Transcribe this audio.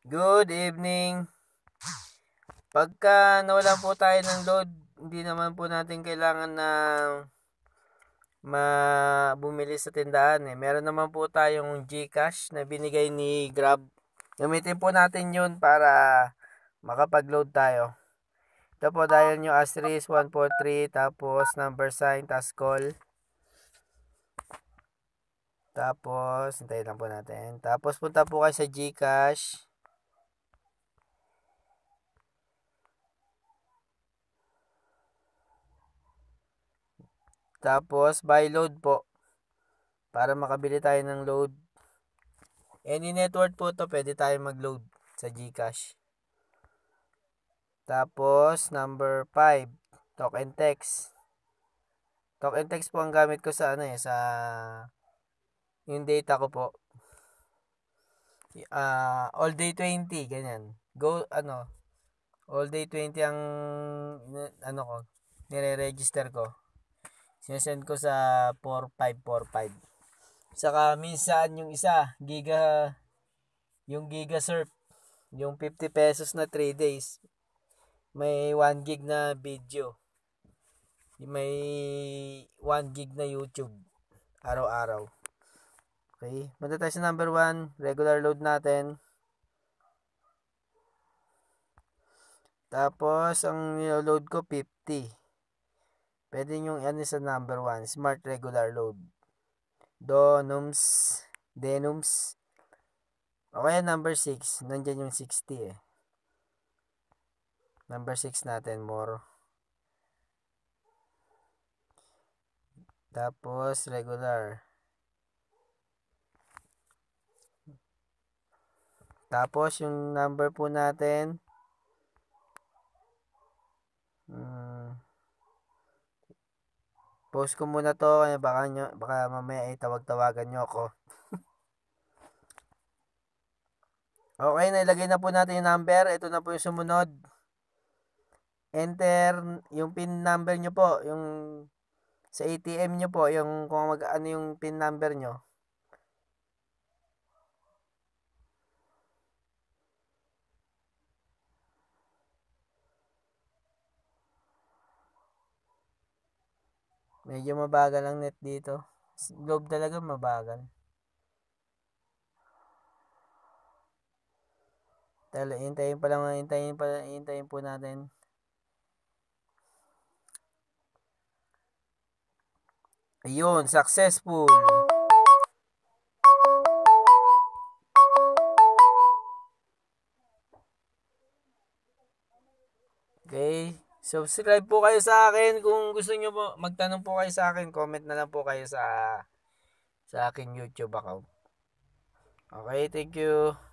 Good evening. Pagka nawalan po tayo ng load, hindi naman po natin kailangan na mabumili sa tindahan eh. Meron naman po tayong GCash na binigay ni Grab. Gamitin po natin yun para makapag-load tayo. Ito po dahil nyo asterisk 143 tapos number sign tapos call. Tapos, hintayin lang po natin. Tapos punta po kayo sa GCash. Tapos, buy load po. Para makabili tayo ng load. Any network po to pwede tayo mag-load sa GCash. Tapos, number 5, talk and text. Talk and text po ang gamit ko sa ano eh, sa yung data ko po. Uh, all day 20, ganyan. Go, ano, all day 20 ang, ano ko, nire-register ko. Sinesend ko sa 4545. Saka minsan yung isa, giga, yung giga surf, yung 50 pesos na 3 days, may 1 gig na video. May 1 gig na YouTube. Araw-araw. Okay. Punta tayo sa number 1. Regular load natin. Tapos, ang load ko 50. Pwede nyo ano sa number 1, smart regular load. Donums, denums. O kaya number 6, nandyan yung 60 eh. Number 6 natin, more. Tapos, regular. Tapos, yung number po natin, hmm, Post ko muna to, kaya baka, nyo, baka mamaya ay tawag-tawagan nyo ako. okay, nailagay na po natin yung number. Ito na po yung sumunod. Enter yung pin number nyo po. Yung sa ATM nyo po, yung kung mag, ano yung pin number nyo. Medyo mabagal ang net dito. Globe talaga mabagal. Tala, hintayin pa lang, hintayin pa, hintayin po natin. Ayun, successful. Subscribe po kayo sa akin kung gusto niyo po magtanong po kayo sa akin, comment na lang po kayo sa sa akin YouTube account. Okay, thank you.